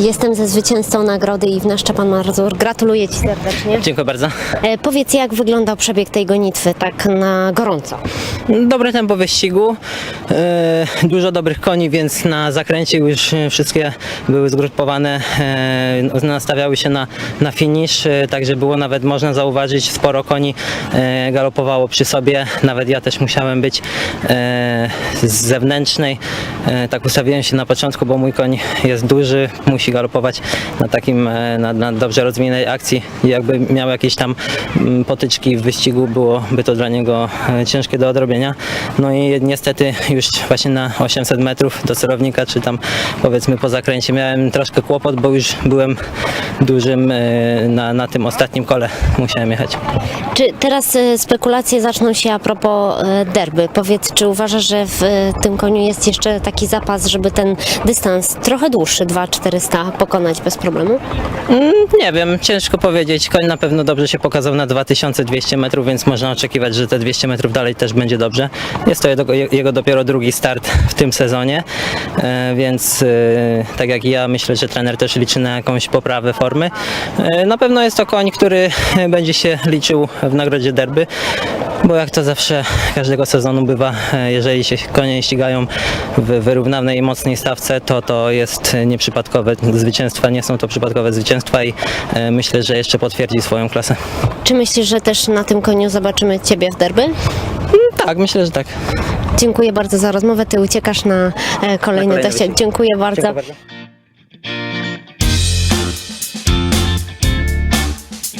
Jestem ze zwycięzcą nagrody Iwna Szczepan Marzur. Gratuluję Ci serdecznie. Dziękuję bardzo. E, powiedz, jak wyglądał przebieg tej gonitwy, tak na gorąco? Dobre tempo wyścigu, e, dużo dobrych koni, więc na zakręcie już wszystkie były zgrupowane, e, nastawiały się na, na finish, e, także było nawet można zauważyć, sporo koni e, galopowało przy sobie, nawet ja też musiałem być e, z zewnętrznej, e, tak ustawiłem się na początku, bo mój koń jest duży, musi galopować na takim, e, na, na dobrze rozwiniętej akcji i jakby miał jakieś tam mm, potyczki w wyścigu, byłoby to dla niego e, ciężkie do odrobienia. No i niestety już właśnie na 800 metrów do celownika, czy tam powiedzmy po zakręcie miałem troszkę kłopot, bo już byłem dużym e, na, na tym ostatnim kole, musiałem jechać. Czy teraz spekulacje zaczną się a propos derby? Powiedz, czy uważasz, że w tym koniu jest jeszcze taki zapas, żeby ten dystans trochę dłuższy, 2400, pokonać bez problemu? Mm, Nie wiem, ciężko powiedzieć. Koń na pewno dobrze się pokazał na 2200 metrów, więc można oczekiwać, że te 200 metrów dalej też będzie dobrze. Jest to jego, jego dopiero drugi start w tym sezonie, e, więc e, tak jak ja myślę, że trener też liczy na jakąś poprawę formy. E, Na pewno jest to koń, który będzie się liczył w nagrodzie derby. Bo jak to zawsze każdego sezonu bywa, e, jeżeli się konie ścigają w wyrównanej i mocnej stawce, to to jest nieprzypadkowe zwycięstwa, nie są to przypadkowe zwycięstwa i e, myślę, że jeszcze potwierdzi swoją klasę. Czy myślisz, że też na tym koniu zobaczymy Ciebie w derby? Tak, myślę, że tak. Dziękuję bardzo za rozmowę. Ty uciekasz na e, kolejne kolejny wyścig. Dziękuję bardzo. Dziękuję bardzo.